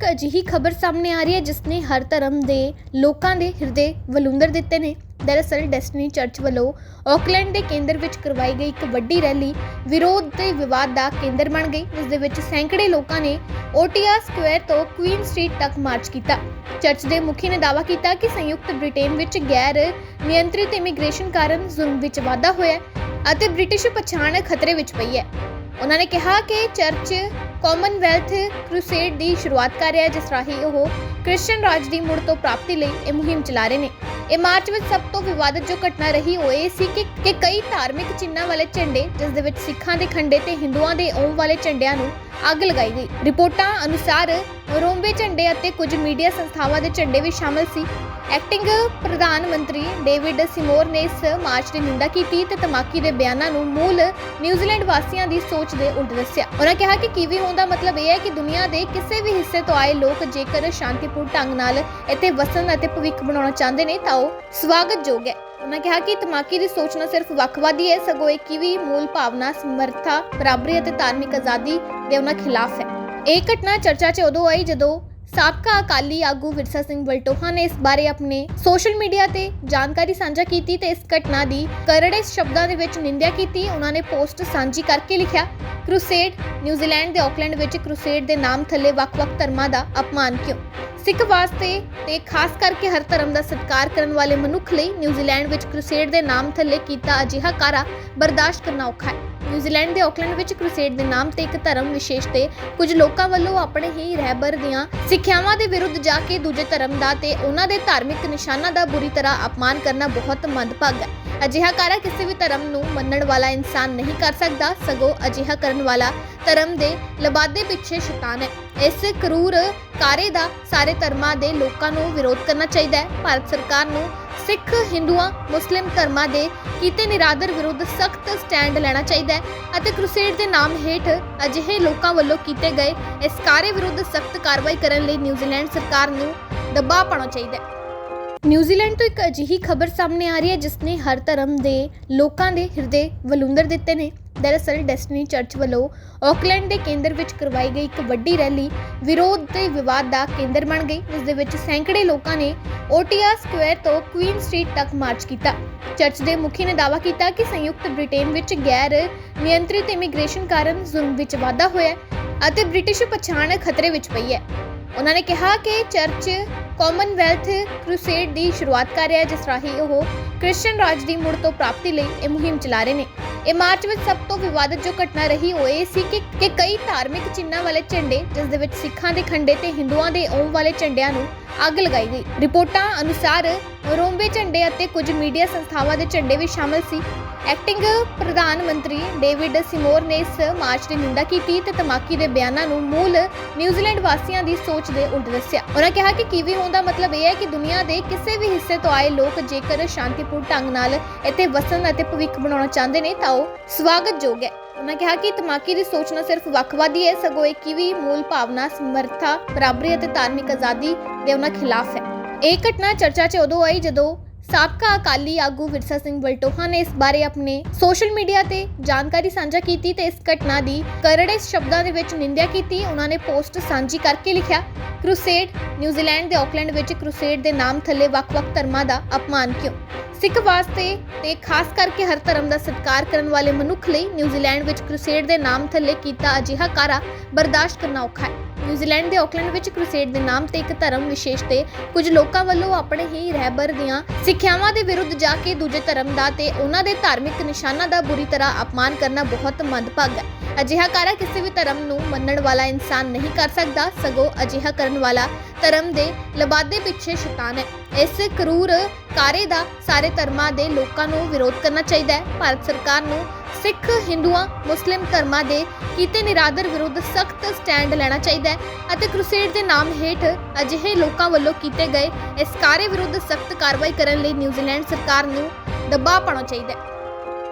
ਇੱਕ ਅਜਿਹੀ ਖਬਰ ਸਾਹਮਣੇ ਆ ਰਹੀ ਹੈ ਜਿਸ ਨੇ ਹਰ ਧਰਮ ਦੇ ਲੋਕਾਂ ਦੇ ਹਿਰਦੇ ਵਲੂੰਦਰ ਦਿੱਤੇ ਨੇ। ਦਰਅਸਲ, ਡੈਸਟਨੀ ਚਰਚ ਵੱਲੋਂ ਆਕਲੈਂਡ ਦੇ ਕੇਂਦਰ ਵਿੱਚ ਕਰਵਾਈ ਗਈ ਇੱਕ ਵੱਡੀ ਰੈਲੀ ਵਿਰੋਧ ਤੇ ਵਿਵਾਦ ਦਾ ਕੇਂਦਰ ਬਣ ਗਈ, ਜਿਸ ਦੇ ਵਿੱਚ ਸੈਂਕੜੇ ਲੋਕਾਂ ਨੇ ਓਟੀਆ ਸਕੁਅਰ ਤੋਂ ਕੁਈਨ ਸਟਰੀਟ ਤੱਕ ਮਾਰਚ ਕੀਤਾ। ਚਰਚ ਦੇ ਮੁਖੀ ਨੇ ਦਾਅਵਾ ਕੀਤਾ ਕਿ ਸੰਯੁਕਤ ਬ੍ਰਿਟੇਨ ਵਿੱਚ ਗੈਰ ਨਿਯੰਤਰਿਤ ਇਮੀਗ੍ਰੇਸ਼ਨ ਕਾਰਨ ਜ਼ੁਲਮ ਵਿੱਚ ਵਾਧਾ ਹੋਇਆ ਅਤੇ ਬ੍ਰਿਟਿਸ਼ ਪਛਾਣ ਖਤਰੇ ਵਿੱਚ ਪਈ ਹੈ। ਉਹਨਾਂ ਨੇ ਕਿਹਾ ਕਿ ਚਰਚ ਕਾਮਨਵੈਲਥ ਕ੍ਰੂਸੇਡ ਦੀ ਸ਼ੁਰੂਆਤ ਕਰ ਰਿਹਾ ਹੈ, ਜਿਸ ਰਾਹੀਂ ਉਹ ਕ੍ਰਿਸਚੀਅਨ ਰਾਜ ਦੀ ਮੁੜ ਤੋਂ ਪ੍ਰਾਪਤੀ ਲਈ ਇਹ ਮੁਹਿੰਮ ਚਲਾ ਰਹੇ ਨੇ। ਇਹ ਮਾਰਚ ਵਿੱਚ ਸਭ ਤੋਂ ਵਿਵਾਦਤ ਜੋ ਘਟਨਾ ਰਹੀ ਉਹ ਇਹ ਸੀ ਕਿ ਕਿ ਕਈ ਧਾਰਮਿਕ ਚਿੰਨ੍ਹਾਂ ਵਾਲੇ ਝੰਡੇ, ਜਿਸ ਦੇ ਵਿੱਚ ਸਿੱਖਾਂ ਦੇ ਖੰਡੇ ਤੇ ਹਿੰਦੂਆਂ ਦੇ ਓਮ ਵਾਲੇ ਝੰਡਿਆਂ ਨੂੰ ਅੱਗ ਲਗਾਈ ਗਈ। ਰਿਪੋਰਟਾਂ ਅਨੁਸਾਰ ਰੋਂਬੇ ਝੰਡੇ ਅਤੇ ਕੁਝ ਮੀਡੀਆ ਸੰਸਥਾਵਾਂ ਦੇ ਝੰਡੇ ਵੀ ਸ਼ਾਮਲ ਸੀ। ਐਕਟਿੰਗ ਪ੍ਰਧਾਨ ਮੰਤਰੀ ਡੇਵਿਡ ਸਿਮੋਰ ਨੇ ਇਸ ਮਾਰਚ ਦੀ ਨਿੰਦਾ ਕੀਤੀ ਤੇ ਧਮਾਕੀ ਦੇ ਬਿਆਨਾਂ ਨੂੰ ਮੂਲ ਨਿਊਜ਼ੀਲੈਂਡ ਵਾਸੀਆਂ ਦੀ ਸੋਚ ਦੇ ਉਲਟ ਦੱਸਿਆ। ਉਹਨਾਂ ਕਿਹਾ ਕਿ ਕੀਵੀ ਹੋਣ ਦਾ ਮਤਲਬ ਇਹ ਹੈ ਕਿ ਦੁਨੀਆ ਦੇ ਕਿਸੇ ਵੀ ਹਿੱਸੇ ਤੋਂ ਆਏ ਲੋਕ ਜੇਕਰ ਸ਼ਾਂਤੀਪੂਰਨ ਢੰਗ ਨਾਲ ਇੱਥੇ ਵਸਣ ਅਤੇ ਭਵਿੱਖ ਬਣਾਉਣਾ ਚਾਹੁੰਦੇ ਨੇ ਤਾਂ ਉਹ ਸਵਾਗਤਯੋਗ ਹੈ। ਉਹਨਾਂ ਕਿਹਾ ਕਿ ਧਮਾਕੀ ਦੀ ਸੋਚਣਾ ਸਿਰਫ ਵੱਖਵਾਦੀ ਹੈ, ਸਗੋਂ ਇਹ ਕੀ ਮੂਲ ਭਾਵਨਾ, ਸਮਰਥਾ, ਬਰਾਬਰੀ ਅਤੇ ਧਾਰਮਿਕ ਆਜ਼ਾਦੀ ਦੇ ਉਹਨਾਂ ਖਿਲਾਫ ਹੈ। ਇਹ ਘਟਨਾ ਚਰਚਾ 'ਚ ਉਦੋਂ ਆਈ ਜਦੋਂ ਸਾਬਕਾ ਅਕਾਲੀ ਆਗੂ ਵਿਰਸਾ ਸਿੰਘ ਵਲਟੋਹਾ ਨੇ ਇਸ ਬਾਰੇ ਆਪਣੇ ਸੋਸ਼ਲ ਮੀਡੀਆ ਤੇ ਜਾਣਕਾਰੀ ਸਾਂਝਾ ਕੀਤੀ ਤੇ ਇਸ ਘਟਨਾ ਦੀ ਕਰੜੇ ਸ਼ਬਦਾਂ ਦੇ ਵਿੱਚ ਨਿੰਦਿਆ ਕੀਤੀ। ਉਹਨਾਂ ਨੇ ਪੋਸਟ ਸਾਂਝੀ ਕਰਕੇ ਲਿਖਿਆ, ਕ੍ਰੂਸੇਡ ਨਿਊਜ਼ੀਲੈਂਡ ਦੇ ਆਕਲੈਂਡ ਵਿੱਚ ਕ੍ਰੂਸੇਡ ਦੇ ਨਾਮ ਥੱਲੇ ਵੱਖ-ਵੱਖ ਧਰਮਾਂ ਦਾ ਅਪਮਾਨ ਕਿਉਂ? ਸਿੱਖ ਵਾਸਤੇ ਤੇ ਖਾਸ ਕਰਕੇ ਹਰ ਧਰਮ ਦਾ ਸਤਿਕਾਰ ਕਰਨ ਵਾਲੇ ਮਨੁੱਖ ਲਈ ਨਿਊਜ਼ੀਲੈਂਡ ਵਿੱਚ ਕ੍ਰੂਸੇਡ ਦੇ ਨਾਮ ਥੱਲੇ ਕੀਤਾ ਅਜਿਹਾ ਕਾਰਾ ਬਰਦਾਸ਼ਤ ਕਰਨਾ ਔਖਾ ਹੈ। ਨਿਊਜ਼ੀਲੈਂਡ ਦੇ ਆਕਲੈਂਡ ਵਿੱਚ ਕ੍ਰੂਸੇਡ ਦੇ ਨਾਮ ਤੇ ਇੱਕ ਧਰਮ ਵਿਸ਼ੇਸ਼ ਤੇ ਕੁਝ ਲੋਕਾਂ ਵੱਲੋਂ ਆਪਣੇ ਹੀ ਰਹਿਬਰ ਦੀਆਂ ਸਿੱਖਿਆਵਾਂ ਦੇ ਵਿਰੁੱਧ ਜਾ ਕੇ ਦੂਜੇ ਧਰਮ ਦਾ ਤੇ ਉਹਨਾਂ ਦੇ ਧਾਰਮਿਕ ਨਿਸ਼ਾਨਾਂ ਦਾ ਬੁਰੀ ਤਰ੍ਹਾਂ ਅਪਮਾਨ ਕਰਨਾ ਬਹੁਤ ਮੰਦਭਾਗਾ ਹੈ। ਅਜਿਹਾ ਕਾਰਾ ਕਿਸੇ ਵੀ ਧਰਮ ਨੂੰ ਮੰਨਣ ਵਾਲਾ ਇਨਸਾਨ ਨਹੀਂ ਕਰ ਸਕਦਾ, ਸਗੋਂ ਅਜਿਹਾ ਕਰਨ ਵਾਲਾ ਧਰਮ ਦੇ ਲਬਾਦੇ ਪਿੱਛੇ ਸ਼ੈਤਾਨ ਹੈ। ਇਸ ਕਰੂਰ ਕਾਰੇ ਦਾ ਸਾਰੇ ਧਰਮਾਂ ਦੇ ਲੋਕਾਂ ਨੂੰ ਵਿਰੋਧ ਕਰਨਾ ਚਾਹੀਦਾ ਹੈ। ਭਾਰਤ ਸਰਕਾਰ ਨੂੰ ਸਿੱਖ, ਹਿੰਦੂਆਂ, ਮੁਸਲਿਮ ਧਰਮਾਂ ਦੇ ਕੀਤੇ ਨਿਰਾਦਰ ਵਿਰੁੱਧ ਸਖਤ ਸਟੈਂਡ ਲੈਣਾ ਚਾਹੀਦਾ ਹੈ ਅਤੇ ਕ੍ਰੂਸੇਡ ਦੇ ਨਾਮ ਹੇਠ ਅਜਿਹੇ ਲੋਕਾਂ ਵੱਲੋਂ ਕੀਤੇ ਗਏ ਇਸ ਕਾਰੇ ਵਿਰੁੱਧ ਸਖਤ ਕਾਰਵਾਈ ਕਰਨ ਲਈ ਨਿਊਜ਼ੀਲੈਂਡ ਸਰਕਾਰ ਨੂੰ ਦਬਾਅ ਪਾਉਣਾ ਚਾਹੀਦਾ ਹੈ। ਨਿਊਜ਼ੀਲੈਂਡ ਤੋਂ ਇੱਕ ਅਜਿਹੀ ਖਬਰ ਸਾਹਮਣੇ ਆ ਰਹੀ ਹੈ ਜਿਸ ਨੇ ਹਰ ਧਰਮ ਦੇ ਲੋਕਾਂ ਦੇ ਹਿਰਦੇ ਵਲੂੰਦਰ ਦਿੱਤੇ ਨੇ। ਦਰਅਸਲ ਡੈਸਟਨੀ ਚਰਚ ਵੱਲੋਂ ਆਕਲੈਂਡ ਦੇ ਕੇਂਦਰ ਵਿੱਚ ਕਰਵਾਈ ਗਈ ਇੱਕ ਵੱਡੀ ਰੈਲੀ ਵਿਰੋਧ ਤੇ ਵਿਵਾਦ ਦਾ ਕੇਂਦਰ ਬਣ ਗਈ, ਜਿਸ ਦੇ ਵਿੱਚ ਸੈਂਕੜੇ ਲੋਕਾਂ ਨੇ ਓਟੀਆ ਸਕੁਅਰ ਤੋਂ ਕੁਈਨ ਸਟਰੀਟ ਤੱਕ ਮਾਰਚ ਕੀਤਾ। ਚਰਚ ਦੇ ਮੁਖੀ ਨੇ ਦਾਅਵਾ ਕੀਤਾ ਕਿ ਸੰਯੁਕਤ ਬ੍ਰਿਟੇਨ ਵਿੱਚ ਗੈਰ ਨਿਯੰਤਰਿਤ ਇਮੀਗ੍ਰੇਸ਼ਨ ਕਾਰਨ ਜ਼ੁਲਮ ਵਿੱਚ ਵਾਧਾ ਹੋਇਆ ਅਤੇ ਬ੍ਰਿਟਿਸ਼ ਪਛਾਣ ਖਤਰੇ ਵਿੱਚ ਪਈ ਹੈ। ਉਹਨਾਂ ਨੇ ਕਿਹਾ ਕਿ ਚਰਚ ਕਾਮਨਵੈਲਥ ਕ੍ਰੂਸੇਡ ਦੀ ਸ਼ੁਰੂਆਤ ਕਰ ਰਿਹਾ ਜਿਸ ਰਾਹੀਂ ਉਹ ਕ੍ਰਿਸਚੀਅਨ ਰਾਜ ਦੀ ਮੁੜ ਤੋਂ ਪ੍ਰਾਪਤੀ ਲਈ ਇਹ ਮੁਹਿੰਮ ਚਲਾ ਰਹੇ ਨੇ। ਇਹ ਮਾਰਚ ਵਿੱਚ ਸਭ ਤੋਂ ਵਿਵਾਦਤ ਜੋ ਘਟਨਾ ਰਹੀ ਉਹ ਇਹ ਸੀ ਕਿ ਕਿ ਕਈ ਧਾਰਮਿਕ ਚਿੰਨ੍ਹਾਂ ਵਾਲੇ ਝੰਡੇ, ਜਿਸ ਦੇ ਵਿੱਚ ਸਿੱਖਾਂ ਦੇ ਖੰਡੇ ਤੇ ਹਿੰਦੂਆਂ ਦੇ ਓਮ ਵਾਲੇ ਝੰਡਿਆਂ ਨੂੰ ਅੱਗ ਲਗਾਈ ਗਈ। ਰਿਪੋਰਟਾਂ ਅਨੁਸਾਰ ਰੋਂਬੇ ਝੰਡੇ ਅਤੇ ਕੁਝ ਮੀਡੀਆ ਸੰਸਥਾਵਾਂ ਦੇ ਝੰਡੇ ਵੀ ਸ਼ਾਮਲ ਸੀ। ਐਕਟਿੰਗ ਪ੍ਰਧਾਨ ਮੰਤਰੀ ਡੇਵਿਡ ਸਿਮੋਰ ਨੇ ਇਸ ਮਾਰਚ ਦੀ ਨਿੰਦਾ ਕੀਤੀ ਤੇ ਧਮਾਕੀ ਦੇ ਬਿਆਨਾਂ ਨੂੰ ਮੂਲ ਨਿਊਜ਼ੀਲੈਂਡ ਵਾਸੀਆਂ ਦੀ ਸੋਚ ਦੇ ਉਲਟ ਦੱਸਿਆ। ਉਹਨਾਂ ਕਿਹਾ ਕਿ ਕੀਵੀ ਹੋਣ ਦਾ ਮਤਲਬ ਇਹ ਹੈ ਕਿ ਦੁਨੀਆ ਦੇ ਕਿਸੇ ਵੀ ਹਿੱਸੇ ਤੋਂ ਆਏ ਲੋਕ ਜੇਕਰ ਸ਼ਾਂਤੀਪੂਰਨ ਢੰਗ ਨਾਲ ਇੱਥੇ ਵਸਣ ਅਤੇ ਭਵਿੱਖ ਬਣਾਉਣਾ ਚਾਹੁੰਦੇ ਨੇ ਤਾਂ ਉਹ ਸਵਾਗਤਯੋਗ ਹੈ। ਉਹਨਾਂ ਕਿਹਾ ਕਿ ਧਮਾਕੀ ਦੀ ਸੋਚ ਨਾ ਸਿਰਫ ਵੱਖਵਾਦੀ ਹੈ, ਸਗੋਂ ਇਹ ਕਿਵੀ ਮੂਲ ਭਾਵਨਾ ਸਮਰਥਾ, ਬਰਾਬਰੀ ਅਤੇ ਧਾਰਮਿਕ ਆਜ਼ਾਦੀ ਦੇ ਉਹਨਾਂ ਖਿਲਾਫ ਹੈ। ਇਹ ਘਟਨਾ ਚਰਚਾ 'ਚ ਉਦੋਂ ਆਈ ਜਦੋਂ ਸਾਬਕਾ ਅਕਾਲੀ ਆਗੂ ਵਿਰਸਾ ਸਿੰਘ ਵਲਟੋਹਾ ਨੇ ਇਸ ਬਾਰੇ ਆਪਣੇ ਸੋਸ਼ਲ ਮੀਡੀਆ ਤੇ ਜਾਣਕਾਰੀ ਸਾਂਝਾ ਕੀਤੀ ਤੇ ਇਸ ਘਟਨਾ ਦੀ ਕਰੜੇ ਸ਼ਬਦਾਂ ਦੇ ਵਿੱਚ ਨਿੰਦਿਆ ਕੀਤੀ। ਉਹਨਾਂ ਨੇ ਪੋਸਟ ਸਾਂਝੀ ਕਰਕੇ ਲਿਖਿਆ, ਕ੍ਰੂਸੇਡ, ਨਿਊਜ਼ੀਲੈਂਡ ਦੇ ਆਕਲੈਂਡ ਵਿੱਚ ਕ੍ਰੂਸੇਡ ਦੇ ਨਾਮ ਥੱਲੇ ਵੱਖ-ਵੱਖ ਧਰਮਾਂ ਦਾ ਅਪਮਾਨ ਕਿਉਂ? ਸਿੱਖ ਵਾਸਤੇ ਤੇ ਖਾਸ ਕਰਕੇ ਹਰ ਧਰਮ ਦਾ ਸਤਿਕਾਰ ਕਰਨ ਵਾਲੇ ਮਨੁੱਖ ਲਈ ਨਿਊਜ਼ੀਲੈਂਡ ਵਿੱਚ ਕ੍ਰੂਸੇਡ ਦੇ ਨਾਮ ਥੱਲੇ ਕੀਤਾ ਅਜਿਹਾ ਕਾਰਾ ਬਰਦਾਸ਼ਤ ਕਰਨਾ ਔਖਾ ਹੈ। ਨਿਊਜ਼ੀਲੈਂਡ ਦੇ ਆਕਲੈਂਡ ਵਿੱਚ ਕ੍ਰੂਸੇਡ ਦੇ ਨਾਮ ਤੇ ਇੱਕ ਧਰਮ ਵਿਸ਼ੇਸ਼ ਤੇ ਕੁਝ ਲੋਕਾਂ ਵੱਲੋਂ ਆਪਣੇ ਹੀ ਰਹਿਬਰ ਦੀਆਂ ਸਿੱਖਿਆਵਾਂ ਦੇ ਵਿਰੁੱਧ ਜਾ ਕੇ ਦੂਜੇ ਧਰਮ ਦਾ ਤੇ ਉਹਨਾਂ ਦੇ ਧਾਰਮਿਕ ਨਿਸ਼ਾਨਾਂ ਦਾ ਬੁਰੀ ਤਰ੍ਹਾਂ ਅਪਮਾਨ ਕਰਨਾ ਬਹੁਤ ਮੰਦਭਾਗਾ ਹੈ। ਅਜਿਹਾ ਕਾਰਾ ਕਿਸੇ ਵੀ ਧਰਮ ਨੂੰ ਮੰਨਣ ਵਾਲਾ ਇਨਸਾਨ ਨਹੀਂ ਕਰ ਸਕਦਾ, ਸਗੋਂ ਅਜਿਹਾ ਕਰਨ ਵਾਲਾ ਧਰਮ ਦੇ ਲਬਾਦੇ ਪਿੱਛੇ ਸ਼ੈਤਾਨ ਹੈ। ਇਸ ਕਰੂਰ ਕਾਰੇ ਦਾ ਸਾਰੇ ਧਰਮਾਂ ਦੇ ਲੋਕਾਂ ਨੂੰ ਵਿਰੋਧ ਕਰਨਾ ਚਾਹੀਦਾ ਹੈ। ਭਾਰਤ ਸਰਕਾਰ ਨੂੰ ਸਿੱਖ ਹਿੰਦੂਆਂ, ਮੁਸਲਿਮ ਧਰਮਾਂ ਦੇ ਕੀਤੇ ਨਿਰਾਦਰ ਵਿਰੁੱਧ ਸਖਤ ਸਟੈਂਡ ਲੈਣਾ ਚਾਹੀਦਾ ਹੈ ਅਤੇ ਕ੍ਰੂਸੇਡ ਦੇ ਨਾਮ ਹੇਠ ਅਜਿਹੇ ਲੋਕਾਂ ਵੱਲੋਂ ਕੀਤੇ ਗਏ ਇਸ ਕਾਰੇ ਵਿਰੁੱਧ ਸਖਤ ਕਾਰਵਾਈ ਕਰਨ ਲਈ ਨਿਊਜ਼ੀਲੈਂਡ ਸਰਕਾਰ ਨੂੰ ਦਬਾਅ ਪਾਉਣਾ ਚਾਹੀਦਾ ਹੈ।